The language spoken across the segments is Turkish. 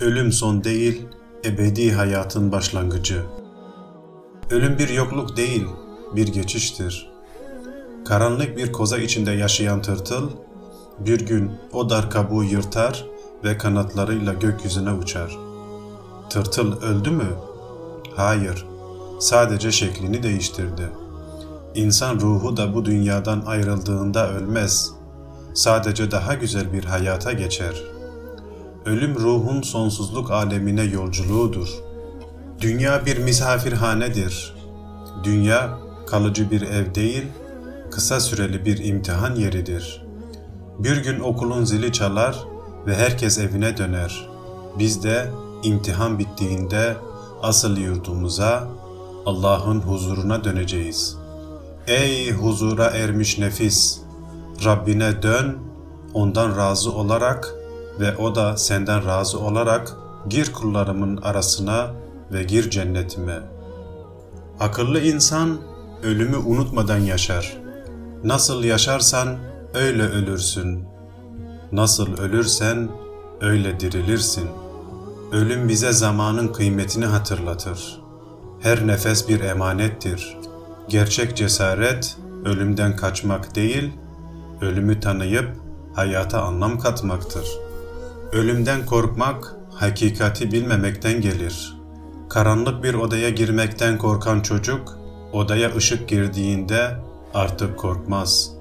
Ölüm son değil, ebedi hayatın başlangıcı. Ölüm bir yokluk değil, bir geçiştir. Karanlık bir koza içinde yaşayan tırtıl, bir gün o dar kabuğu yırtar ve kanatlarıyla gökyüzüne uçar. Tırtıl öldü mü? Hayır, sadece şeklini değiştirdi. İnsan ruhu da bu dünyadan ayrıldığında ölmez. Sadece daha güzel bir hayata geçer. Ölüm ruhun sonsuzluk alemine yolculuğudur. Dünya bir misafirhanedir. Dünya kalıcı bir ev değil, kısa süreli bir imtihan yeridir. Bir gün okulun zili çalar ve herkes evine döner. Biz de imtihan bittiğinde asıl yurdumuza, Allah'ın huzuruna döneceğiz. Ey huzura ermiş nefis! Rabbine dön, ondan razı olarak ve o da senden razı olarak gir kullarımın arasına ve gir cennetime. Akıllı insan ölümü unutmadan yaşar. Nasıl yaşarsan öyle ölürsün. Nasıl ölürsen öyle dirilirsin. Ölüm bize zamanın kıymetini hatırlatır. Her nefes bir emanettir. Gerçek cesaret ölümden kaçmak değil, ölümü tanıyıp hayata anlam katmaktır. Ölümden korkmak hakikati bilmemekten gelir. Karanlık bir odaya girmekten korkan çocuk, odaya ışık girdiğinde artık korkmaz.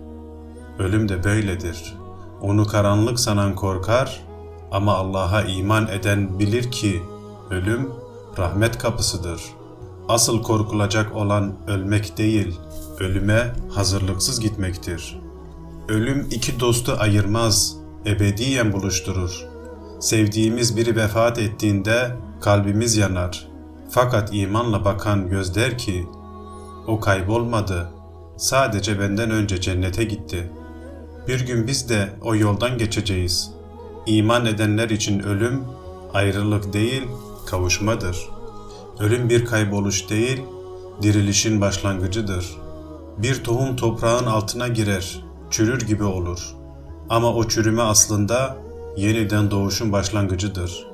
Ölüm de böyledir. Onu karanlık sanan korkar ama Allah'a iman eden bilir ki ölüm rahmet kapısıdır. Asıl korkulacak olan ölmek değil, ölüme hazırlıksız gitmektir. Ölüm iki dostu ayırmaz, ebediyen buluşturur. Sevdiğimiz biri vefat ettiğinde kalbimiz yanar. Fakat imanla bakan göz der ki, o kaybolmadı, sadece benden önce cennete gitti. Bir gün biz de o yoldan geçeceğiz. İman edenler için ölüm, ayrılık değil, kavuşmadır. Ölüm bir kayboluş değil, dirilişin başlangıcıdır. Bir tohum toprağın altına girer, çürür gibi olur. Ama o çürüme aslında yeniden doğuşun başlangıcıdır.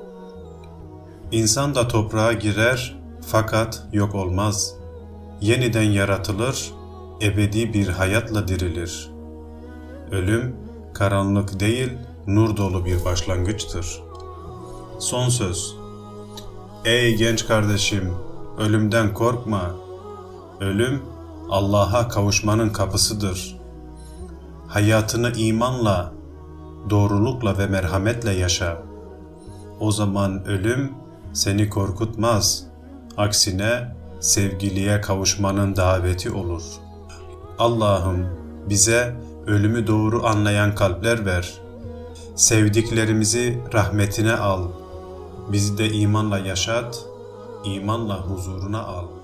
İnsan da toprağa girer fakat yok olmaz. Yeniden yaratılır, ebedi bir hayatla dirilir. Ölüm karanlık değil, nur dolu bir başlangıçtır. Son söz. Ey genç kardeşim, ölümden korkma. Ölüm Allah'a kavuşmanın kapısıdır. Hayatını imanla, doğrulukla ve merhametle yaşa. O zaman ölüm seni korkutmaz. Aksine sevgiliye kavuşmanın daveti olur. Allah'ım bize ölümü doğru anlayan kalpler ver. Sevdiklerimizi rahmetine al. Bizi de imanla yaşat, imanla huzuruna al.